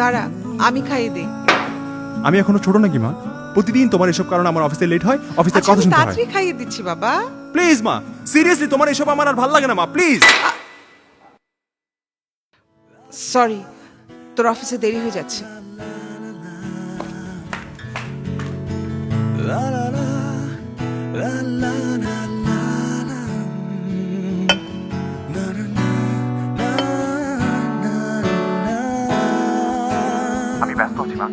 দাঁড়া আমি খাইয়ে দিই। আমি এখনও ছোট নাকি মা? প্রতিদিন তোমার এসব কারণে আমার অফিসে লেট হয় অফিসের আচ্ছা কথা আমি শুনতে হয়। তাড়াতাড়ি খাইয়ে দিচ্ছি বাবা। প্লিজ মা সিরিয়াসলি তোমার এসব আমার আর ভালো লাগে না মা প্লিজ সরি তোর অফিসে দেরি হয়ে যাচ্ছে। ব্যস্ত আছি মা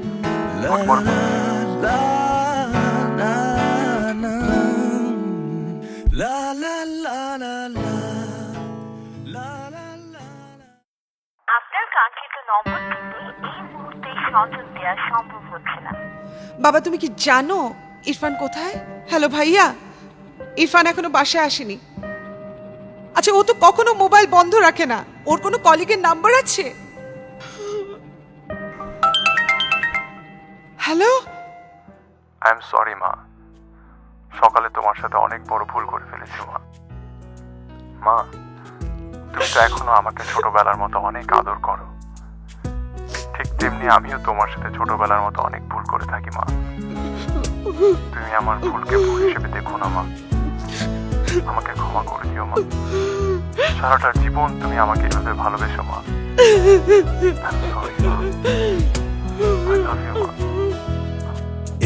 আপনার কাঙ্ক্ষিত নম্বরটিতে এই মুহূর্তে সংযোগ দেওয়া সম্ভব হচ্ছে না। বাবা তুমি কি জানো ইরফান কোথায়? হ্যালো ভাইয়া ইরফান এখনও বাসায় আসেনি। আচ্ছা ও তো কখনো মোবাইল বন্ধ রাখে না। ওর কোনো কলিগের নাম্বার আছে? হ্যালো? আই এম সরি মা। সকালে তোমার সাথে অনেক বড় ভুল করে ফেলেছি, মা। মা, তুমি তো এখনও আমাকে ছোটবেলার মতো অনেক আদর করো। ঠিক তেমনি আমিও তোমার সাথে ছোটবেলার মতো অনেক ভুল করে থাকি, মা। তুমি আমার ভুলকে ভুল হিসেবে দেখো না, মা। আমাকে ক্ষমা করে দিও, মা। সারাটা জীবন তুমি আমাকে এভাবে ভালোবেসো, মা।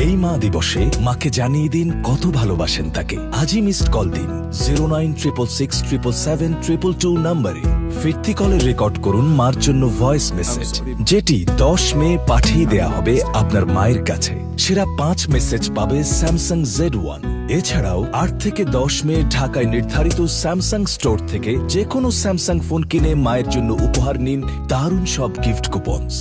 এই মা দিবসে মাকে জানিয়ে দিন কত ভালোবাসেন তাকে। আজই মিসড কল দিন। Zero nine triple six triple seven triple two নাম্বারে। ফিরতি কলে রেকর্ড করুন মার জন্য ভয়েস মেসেজ যেটি দশ মে পাঠিয়ে দেয়া হবে আপনার মায়ের কাছে। সেরা পাঁচ মেসেজ পাবে স্যামসাং জেড ওয়ান এছাড়াও আট থেকে দশ মে ঢাকায় নির্ধারিত স্যামসাং স্টোর থেকে যে কোনো স্যামসাং ফোন কিনে মায়ের জন্য উপহার নিন দারুণ সব গিফট কুপনস